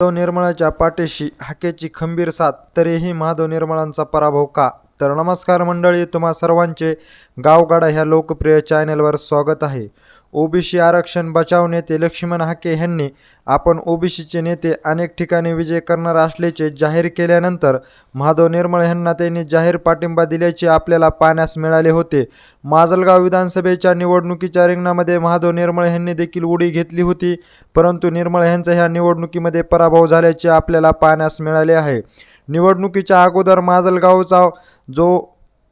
माधव निर्मळाच्या पाठीशी हाकेची खंबीर साथ तरीही माधव निर्मळांचा पराभव का? तर नमस्कार मंडळी तुम्हा सर्वांचे गावगाडा ह्या लोकप्रिय चॅनलवर स्वागत आहे. ओबीसी आरक्षण बचाव नेते लक्ष्मण हाके यांनी आपण ओबीसीचे नेते अनेक ठिकाणी विजय करणार असल्याचे जाहीर केल्यानंतर माधव निर्मळ यांना त्यांनी जाहीर पाठिंबा दिल्याचे आपल्याला पाहण्यास मिळाले होते. माजलगाव विधानसभेच्या निवडणुकीच्या रिंगणामध्ये माधव निर्मळ यांनी देखील उडी घेतली होती परंतु निर्मळ यांचा ह्या निवडणुकीमध्ये पराभव झाल्याचे आपल्याला पाहण्यास मिळाले आहे. निवडणुकीच्या अगोदर माजलगावचा जो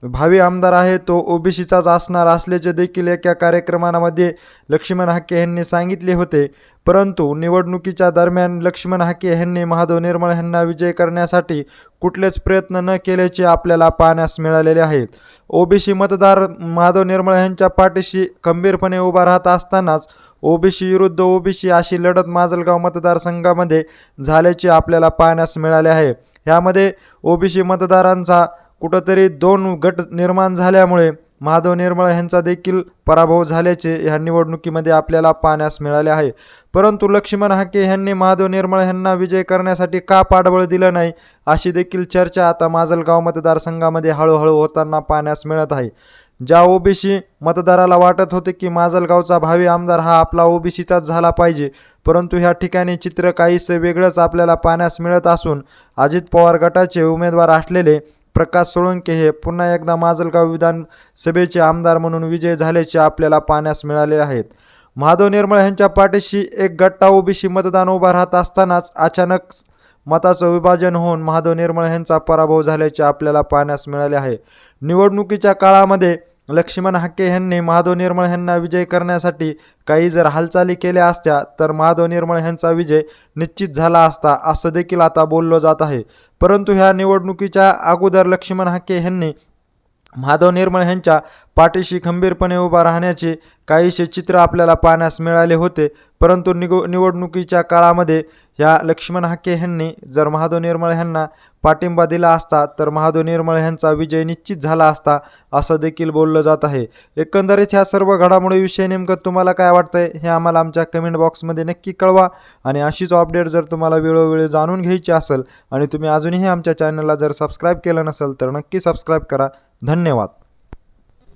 भावी आमदार आहे तो ओबीसीचाच असणार असल्याचे देखील एका कार्यक्रमामध्ये लक्ष्मण हाके यांनी सांगितले होते. परंतु निवडणुकीच्या दरम्यान लक्ष्मण हाके यांनी महादेव निर्मळ यांना विजय करण्यासाठी कुठलेच प्रयत्न न केल्याचे आपल्याला पाहण्यास मिळालेले आहेत ओबीसी मतदार महादेव निर्मळ यांच्या पाठीशी खंबीरपणे उभा राहत असतानाच ओबीसी विरुद्ध ओबीसी अशी लढत माजलगाव मतदारसंघामध्ये झाल्याचे आपल्याला पाहण्यास मिळाले आहे. यामध्ये ओबीसी मतदारांचा कुठंतरी दोन गट निर्माण झाल्यामुळे महादेव निर्मळ यांचा देखील पराभव झाल्याचे ह्या निवडणुकीमध्ये आपल्याला पाहण्यास मिळाले आहे. परंतु लक्ष्मण हाके यांनी महादेव निर्मळ यांना विजय करण्यासाठी का पाठबळ दिलं नाही अशी देखील चर्चा आता माजलगाव मतदारसंघामध्ये हळूहळू होताना पाहण्यास मिळत आहे. ज्या ओबीसी मतदाराला वाटत होते की माजलगावचा भावी आमदार हा आपला ओबीसीचाच झाला पाहिजे परंतु ह्या ठिकाणी चित्र काहीसं वेगळंच आपल्याला पाहण्यास मिळत असून अजित पवार गटाचे उमेदवार असलेले प्रकाश सोळंके हे पुन्हा एकदा माजलगाव विधानसभेचे आमदार म्हणून विजय झाल्याचे आपल्याला पाहण्यास मिळाले आहेत. महादेव निर्मळ यांच्या पाठीशी एक गट्टा ओबीसी मतदान उभा राहत असतानाच अचानक मताचं विभाजन होऊन महादेव निर्मळ यांचा पराभव झाल्याचे आपल्याला पाहण्यास मिळाले आहे. निवडणुकीच्या काळामध्ये लक्ष्मण हाके यांनी माधव निर्मळ यांना विजय करण्यासाठी काही जर हालचाली केल्या असत्या तर माधव निर्मळ यांचा विजय निश्चित झाला असता असं देखील आता बोललं जात आहे. परंतु ह्या निवडणुकीच्या अगोदर लक्ष्मण हाके यांनी माधव निर्मळ यांच्या पाठीशी खंबीरपणे उभा राहण्याचे काहीसे चित्र आपल्याला पाहण्यास मिळाले होते. परंतु निगो निवडणुकीच्या काळामध्ये या लक्ष्मण हाके यांनी जर महादेव निर्मळ यांना पाठिंबा दिला असता तर महादेव निर्मळ यांचा विजय निश्चित झाला असता असं देखील बोललं जात आहे. एकंदरीत ह्या सर्व घडामोडीविषयी नेमकं तुम्हाला काय वाटतंय हे आम्हाला आमच्या कमेंट बॉक्समध्ये नक्की कळवा. आणि अशीच अपडेट जर तुम्हाला वेळोवेळी जाणून घ्यायची असेल आणि तुम्ही अजूनही आमच्या चॅनलला जर सबस्क्राईब केलं नसेल तर नक्की सबस्क्राईब करा. धन्यवाद.